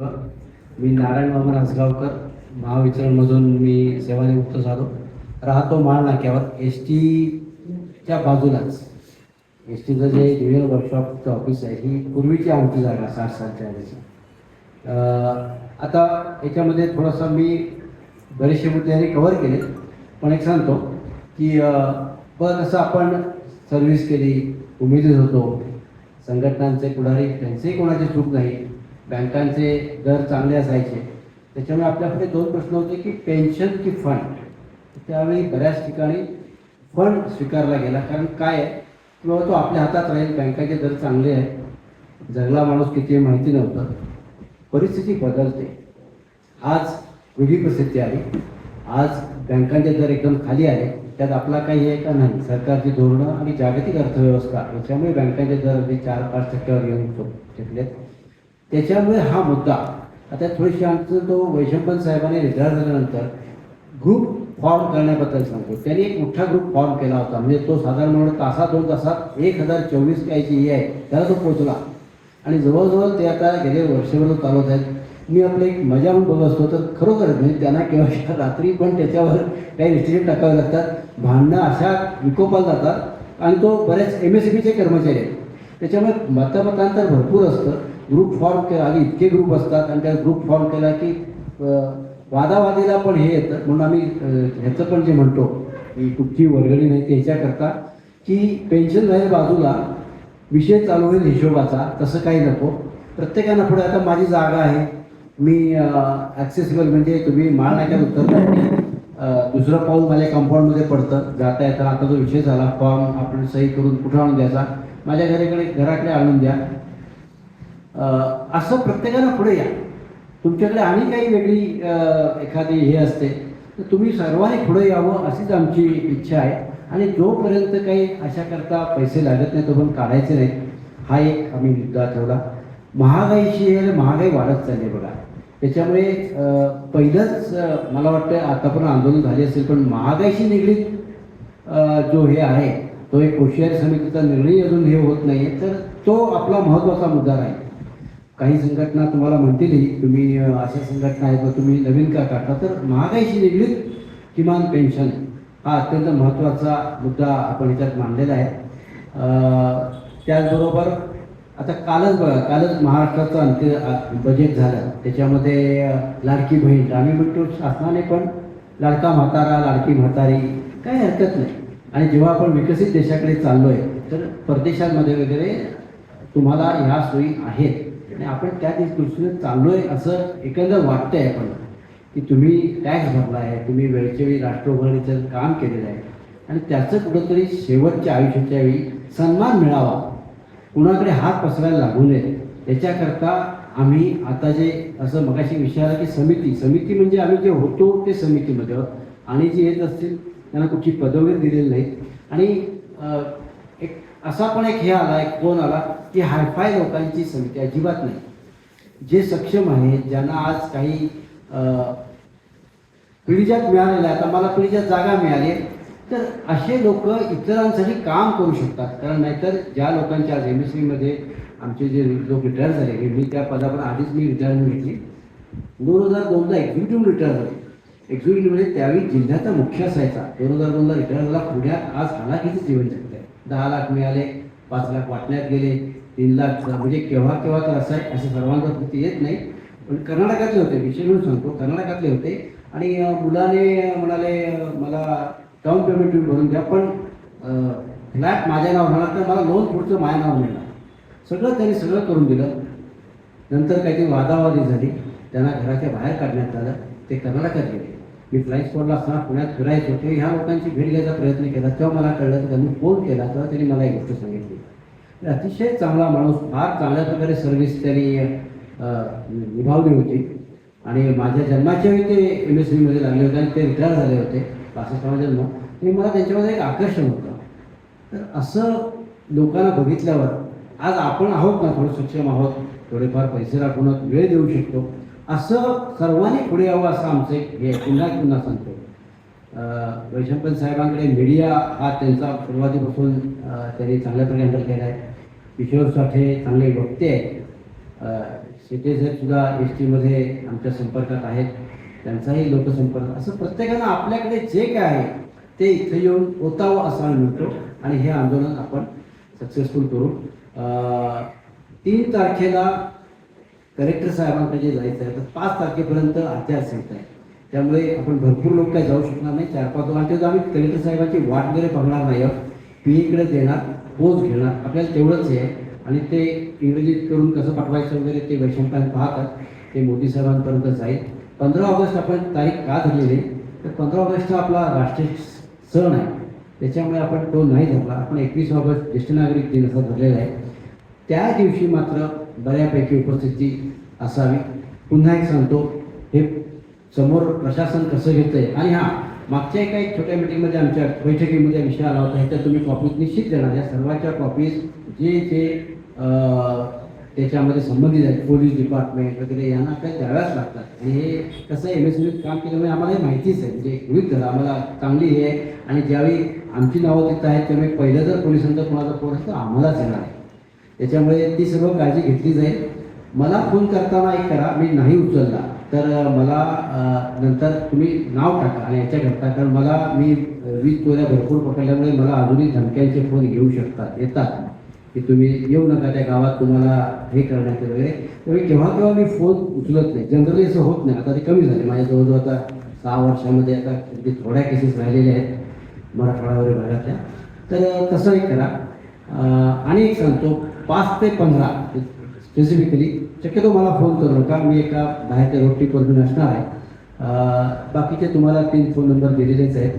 मी नारायण वामन आसगावकर महावितरणमधून मी सेवानिवृत्त झालो. राहतो माळ नाक्यावर एस टीच्या बाजूलाच. एस टीचं जे ज्युनियर वर्कशॉपचं ऑफिस आहे ही पूर्वीची आमची जागा साठ सालच्या आधीची. आता याच्यामध्ये थोडंसं मी बरेचसे मुद्दे यांनी कव्हर केले. पण एक सांगतो की पण बरं कसं आपण सर्व्हिस केली उमेदीत होतो. संघटनांचे पुढारी त्यांचेही कोणाची चूक नाही. बँकांचे दर चांगले असायचे. त्याच्यामुळे आपल्याकडे दोन प्रश्न होते की पेन्शन की फंड. त्यावेळी बऱ्याच ठिकाणी फंड स्वीकारला गेला. कारण काय आहे? किंवा तो आपल्या हातात राहील बँकाचे दर चांगले आहे जगला माणूस किती माहिती नव्हतं. परिस्थिती बदलते. आज वेगळी परिस्थिती आली आज बँकांचे दर एकदम खाली आले त्यात आपला काही आहे का नाही? सरकारची धोरणं आणि जागतिक अर्थव्यवस्था. याच्यामुळे बँकांचे दर अगदी चार पाच टक्क्यावर येऊन टिकलेत त्याच्यामुळे हा मुद्दा आता थोडीशी आमचं तो वैशंपन साहेबांनी रिटायर झाल्यानंतर ग्रुप फॉर्म करण्याबद्दल सांगतो. त्यांनी एक मोठा ग्रुप फॉर्म केला होता. म्हणजे तो साधारण म्हणून तासात दोन तासात एक हजार चोवीस कायची जी आहे त्याला तो पोहोचला. आणि जवळजवळ ते आता गेले वर्षभर चालवत आहेत. मी आपलं एक मजा म्हणून बघत असतो तर खरोखर म्हणजे त्यांना केव्हा रात्री पण त्याच्यावर काही रिस्ट्रिक्शन टाकावे लागतात. भांडणं अशा विकोपाला जातात. आणि तो बऱ्याच एम एस चे कर्मचारी आहेत. त्याच्यामुळे मतमतांतर भरपूर असतं. ग्रुप फॉर्म केला आधी इतके ग्रुप असतात आणि त्या ग्रुप फॉर्म केला की वादावादीला पण हे येतं. म्हणून आम्ही ह्याचं पण जे म्हणतो की कुठची वर्गणी नाही त्याच्याकरता की पेन्शन झाल्या बाजूला विषय चालू होईल हिशोबाचा तसं काही नको. प्रत्येकानं पुढे आता माझी जागा आहे. मी ॲक्सेसिबल म्हणजे तुम्ही माळ नाक्यात उतरता अं, दुसरं पाऊल माझ्या कंपाऊंडमध्ये पडतं. जाता येता आता जो विषय झाला फॉर्म आपण सही करून कुठं आणून द्यायचा? माझ्या घराकडे घराकडे आणून द्या. असं प्रत्येकानं पुढे या. तुमच्याकडे आणि काही वेगळी एखादी हे असते तर तुम्ही सर्वांनी पुढे यावं अशीच आमची इच्छा आहे. आणि जोपर्यंत काही अशाकरता पैसे लागत नाही तो पण काढायचे नाही हा एक आम्ही मुद्दा ठेवला. महागाईशी आहे महागाई वाढत चालली बघा. त्याच्यामुळे पहिलंच मला वाटतं आता पण आंदोलन झाले असेल पण महागाईशी निगडीत जो हे आहे तो एक होशियारी समितीचा निर्णय अजून हे होत नाही तर तो आपला महत्त्वाचा मुद्दा राहील. काही संघटना तुम्हाला म्हणतीलही तुम्ही अशा संघटना आहेत व तुम्ही नवीन का काढता? तर महागाईशी निगडीत किमान पेन्शन हा अत्यंत महत्त्वाचा मुद्दा आपण याच्यात मांडलेला आहे. त्याचबरोबर आता कालच बघा कालच महाराष्ट्राचं अंत्य बजेट झालं. त्याच्यामध्ये लाडकी बहीण आम्ही म्हणतो शासनाने पण लाडका म्हातारा लाडकी म्हातारी काही हरकत नाही. आणि जेव्हा आपण विकसित देशाकडे चाललो आहे तर परदेशांमध्ये वगैरे तुम्हाला ह्या सोयी आहेत. आणि आपण त्या दृष्टीने चाललोय आहे असं एकंदर वाटतंय आपण की तुम्ही टॅक्स भरला आहे तुम्ही वेळच्या वेळी राष्ट्र उभारणीचं काम केलेलं आहे. आणि त्याचं कुठंतरी शेवटच्या आयुष्याच्या वेळी सन्मान मिळावा. कुणाकडे हात पसरायला लागू नये. याच्याकरता आम्ही आता जे असं मगाशी विचारलं की समिती समिती म्हणजे आम्ही जे होतो ते समितीमध्ये. आणि जे येत असतील त्यांना कुठची पदवी दिलेली नाही आणि एक असा पण एक हे आला एक फोन आला ती हायफाय लोकांची समिती अजिबात नाही. जे सक्षम आहेत ज्यांना आज काही पिढीजात मिळालेला आहे आता मला पिढीजात जागा मिळाली तर असे लोक इतरांसाठी काम करू शकतात. कारण नाहीतर ज्या लोकांच्या आज एम एस सीमध्ये आमचे जे लोक रिटायर झाले मी त्या पदावर आधीच मी रिटायरमेंट घेतली. दोन हजार दोनला एक्झिक्युटिव्ह रिटायर झाले. एक्झिक्युटिव्हमध्ये त्यावेळी जिल्ह्याचा मुख्य असायचा दोन हजार दोनला रिटायर झाला. पुण्यात आज हालाकीचं जीवन जगत आहे. दहा लाख मिळाले पाच लाख वाटण्यात गेले तीन लाख म्हणजे केव्हा केव्हा तर असं आहे असं सर्वांचा कृती येत नाही. पण कर्नाटकातले होते विषय म्हणून सांगतो कर्नाटकातले होते. आणि मुलाने म्हणाले मला डाऊन पेमेंट तुम्ही भरून द्या पण फ्लॅट माझ्या नाव होणार तर मला लोन पुढचं माझ्या नाव मिळणार. सगळं त्यांनी सगळं करून दिलं. नंतर काहीतरी वादावादी झाली. त्यांना घराच्या बाहेर काढण्यात आलं. ते कर्नाटकात गेले. मी फ्लाईट स्पॉटला असताना पुण्यात फिरायचं. होते ह्या लोकांची भेट घ्यायचा प्रयत्न केला. तेव्हा मला कळलं तर त्यांनी फोन केला. तेव्हा त्यांनी मला एक गोष्ट सांगितली. अतिशय चांगला माणूस फार चांगल्या प्रकारे सर्व्हिस त्यांनी निभावली होती. आणि माझ्या जन्माच्या वेळी ते एम एस सीमध्ये लागले होते आणि ते रिटायर झाले होते पासष्टावा जन्म आणि मला त्यांच्यामध्ये एक आकर्षण होतं. तर असं लोकांना बघितल्यावर आज आपण आहोत ना थोडं सक्षम आहोत थोडेफार पैसे राखून वेळ देऊ शकतो. असं सर्वांनी पुढे यावं असं आमचं एक हे पुन्हा पुन्हा सांगतो. अं, वैशंपन साहेबांकडे मीडिया हा त्यांचा सुरुवातीपासून त्यांनी चांगल्या प्रकारे हँडल केला आहे किशोर साठे चांगले वक्ते आहेत. अं, सुद्धा एस टीमध्ये आमच्या संपर्कात आहेत. त्यांचाही लोकसंपर्क. असं प्रत्येकानं आपल्याकडे जे काय आहे ते इथं येऊन ओतावं असं आम्ही म्हणतो आणि हे आंदोलन आपण सक्सेसफुल करू. तीन तारखेला कलेक्टर साहेबांकडे जायचं आहे. तर पाच तारखेपर्यंत आचारसंहिता आहे. त्यामुळे आपण भरपूर लोक काही जाऊ शकणार नाही. चार पाच दोन आणि आम्ही कलेक्टर साहेबांची वाट वगैरे बघणार नाही पीईकडे देणार पोच घेणार. आपल्याला तेवढंच आहे आणि ते इंग्रजीत करून कसं पाठवायचं वगैरे ते वैशंपायन पाहतात. ते मोदी साहेबांपर्यंत जाईल. पंधरा ऑगस्ट आपण तारीख का धरलेली? आहे? तर पंधरा ऑगस्ट हा आपला राष्ट्रीय सण आहे. त्याच्यामुळे आपण तो नाही धरला. आपण एकवीस ऑगस्ट ज्येष्ठ नागरिक दिन असा धरलेला आहे. त्या दिवशी मात्र बऱ्यापैकी उपस्थिती असावी. पुन्हा एक सांगतो. हे समोर प्रशासन कसं घेतंय? आणि हा मागच्या एका एक छोट्या मिटिंगमध्ये आमच्या बैठकीमध्ये विषय आला होता. ह्याच्या तुम्ही कॉपीज निश्चित देणार या सर्वांच्या कॉपीज जे जे त्याच्यामध्ये संबंधित आहेत पोलीस डिपार्टमेंट वगैरे यांना काही द्याव्याच लागतात. आणि हे कसं एम एस काम केल्यामुळे आम्हाला हे माहितीच आहे. म्हणजे गृहित धरा आम्हाला चांगली हे आहे. आणि ज्यावेळी आमची नावं तिथं आहेत त्यामुळे पहिलं जर पोलिसांचा कोणाचा फोन असेल तर आम्हालाच येणार आहे. त्याच्यामुळे ती सर्व काळजी घेतली जाईल. मला फोन करताना एक करा मी नाही उचलला. तर मला नंतर तुम्ही नाव टाका आणि याच्या याच्याकरता कारण मला मी वीज कोऱ्या भरपूर पकडल्यामुळे मला अजूनही धमक्यांचे फोन घेऊ शकतात येतात. की तुम्ही येऊ नका त्या गावात तुम्हाला हे करण्याचे वगैरे. त्यामुळे केव्हा केव्हा मी फोन उचलत नाही जनरली असं होत नाही. आता ते कमी झाले. माझ्या जवळजवळ आता सहा वर्षामध्ये आता अगदी थोड्या केसेस राहिलेल्या आहेत मराठवाडा वगैरे भागातल्या. तर तसं एक करा. आणि एक सांगतो पाच ते पंधरा स्पेसिफिकली शक्यतो मला फोन करू नका. मी एका बाहेरच्या रोटी ट्रिपवरून असणार आहे. बाकीचे तुम्हाला तीन फोन नंबर दिलेलेच आहेत.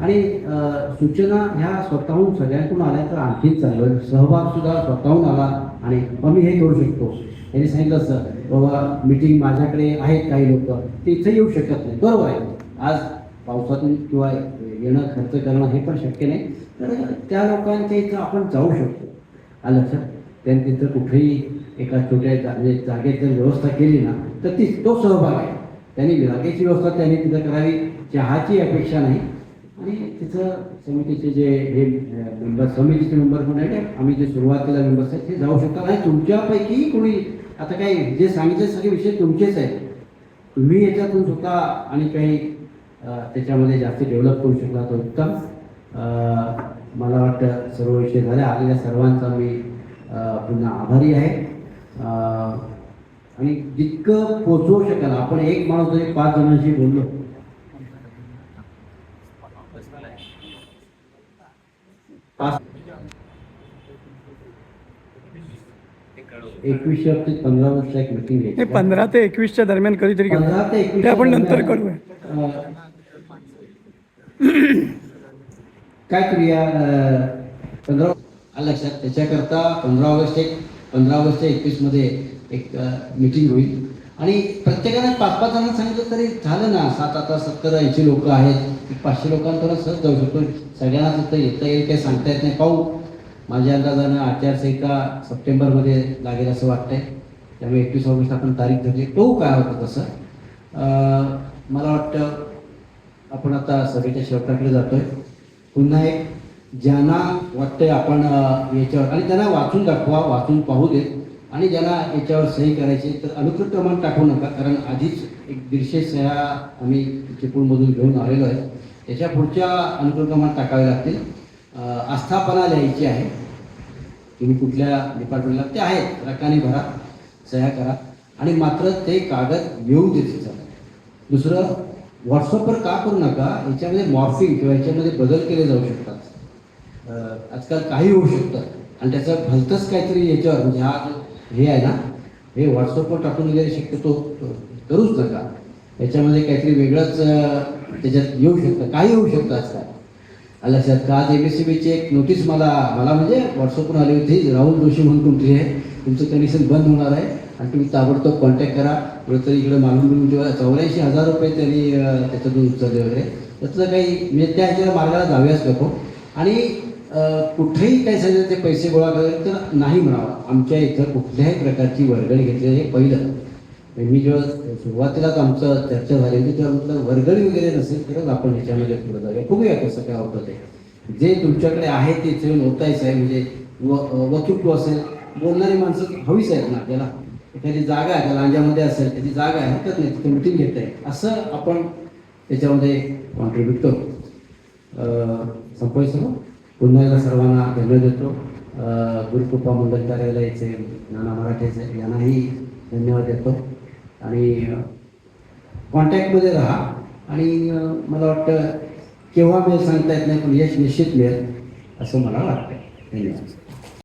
आणि सूचना ह्या स्वतःहून सगळ्यांकडून आल्या तर आणखीच चाललं आहे सहभाग सुद्धा स्वतःहून आला आणि मग मी हे करू शकतो. यांनी सांगितलं असं बाबा मीटिंग माझ्याकडे आहेत काही लोक. ते इथं येऊ शकत नाही. बरोबर आहे. आज पावसातून किंवा येणं खर्च करणं हे पण शक्य नाही. तर त्या लोकांच्या इथं आपण जाऊ शकतो. आलं लक्षात त्यांनी तिथं कुठेही एका छोट्या जागे जागेत जर व्यवस्था केली ना तर ती तो सहभाग आहे. त्यांनी जागेची व्यवस्था त्यांनी तिथं करावी चहाची अपेक्षा नाही. आणि तिथं समितीचे जे हे मेंबर समितीचे मेंबर पण आहेत आम्ही जे सुरुवातीला मेंबर्स आहेत ते जाऊ शकतात आणि तुमच्यापैकी कोणी आता काही जे सांगितले सगळे विषय तुमचेच आहेत. तुम्ही याच्यातून स्वतः आणि काही त्याच्यामध्ये जास्त डेव्हलप करू शकला तर उत्तम. मला वाटतं सर्व विषय झाले. आलेल्या सर्वांचा मी पुन्हा आभारी आहे. आणि जितकं पोचवू शकाल आपण एक माणूस जरी पाच जणांशी बोललो. पाच एकवीसशे हप्ते पंधरा वर्ष एक मिटिंग पंधरा ते एकवीसच्या दरम्यान कधीतरी पंधरा ते एकवीस ते आपण नंतर करूया. काय करूया? पंधरा लक्षात. त्याच्याकरता पंधरा ऑगस्ट एक पंधरा ऑगस्ट ते एकवीसमध्ये एक मिटिंग होईल. आणि प्रत्येकाने पाच पाच जणांना सांगितलं तरी झालं ना. सात आता सत्तर ऐंशी लोक आहेत. पाचशे लोकांपर्यंत सहज जाऊ शकतो. सगळ्यांना तिथं येता येईल काही सांगता येत नाही. पाहू. माझ्या अंदाजानं आचारसंहिता सप्टेंबरमध्ये लागेल असं वाटतंय. त्यामुळे एकवीस ऑगस्ट आपण तारीख धरली. तो काय होतं तसं. मला वाटतं आपण आता सभेच्या शेवटाकडे जातोय. पुन्हा एक ज्यांना वाटतंय आपण याच्यावर आणि त्यांना वाचून दाखवा वाचून पाहू देत. आणि ज्यांना याच्यावर सही करायची तर अनुकृत क्रमांक टाकू नका कारण आधीच एक दीडशे सह्या आम्ही चिपळूणमधून घेऊन आलेलो आहे. त्याच्या पुढच्या अनुकृत क्रमांक टाकावे लागतील. आस्थापना लिहायची आहे. तुम्ही कुठल्या डिपार्टमेंटला ते आहेत रकाने भरा सह्या करा. आणि मात्र ते कागद येऊ दे तिथं दुसरं व्हॉट्सअपवर का करू नका याच्यामध्ये मॉर्फिंग किंवा याच्यामध्ये बदल केले जाऊ शकतात. आजकाल काही होऊ शकतं. आणि त्याचं भलतंच काहीतरी याच्यावर म्हणजे हा हे आहे ना हे व्हॉट्सअपवर टाकून वगैरे शक्यतो करूच नका. याच्यामध्ये काहीतरी वेगळंच त्याच्यात येऊ शकतं काही होऊ शकतं आजकाल. आलं लक्षात का? आज एम एस सी बीची एक नोटीस मला मला म्हणजे व्हॉट्सअपवर आली होती राहुल जोशी म्हणून तुमची आहे. तुमचं कनेक्शन बंद होणार आहे. आणि तुम्ही ताबडतोब कॉन्टॅक्ट करा. कुठेतरी इकडे मालूम बिलून जेव्हा चौऱ्याऐंशी हजार रुपये त्यांनी त्याच्यातून उचलले वगैरे. त्याचं काही म्हणजे त्या ह्याच्या मार्गाला जाऊयाच नको. आणि कुठेही काही सांगितलं ते पैसे गोळा करायचे तर नाही म्हणावं. आमच्या इथं कुठल्याही प्रकारची वर्गणी घेतली हे पहिलं. मी जेव्हा सुरुवातीलाच आमचं चर्चा झाली होती तेव्हा म्हटलं वर्गणी वगैरे नसेल तरच आपण ह्याच्यामध्ये पुढे जाऊया. बघूया कसं काय होतं ते. जे तुमच्याकडे आहे ते चेन होतायच आहे म्हणजे व वक्तृत्व असेल बोलणारी माणसं हवीच आहेत ना आपल्याला. त्याची जागा आहे त्या लांजामध्ये असेल त्याची जागा आहे हरकत नाही तिथे मिटिंग घेत आहे. असं आपण त्याच्यामध्ये कॉन्ट्रीब्यूट करू. संपवायचं ना? पुन्हा एकदा सर्वांना धन्यवाद देतो. गुरुकृपा मंडल कार्यालयाचे नाना मराठेचे यांनाही धन्यवाद देतो. आणि कॉन्टॅक्टमध्ये राहा. आणि मला वाटतं केव्हा मिळेल सांगता येत नाही पण यश निश्चित मिळेल असं मला वाटतं धन्यवाद.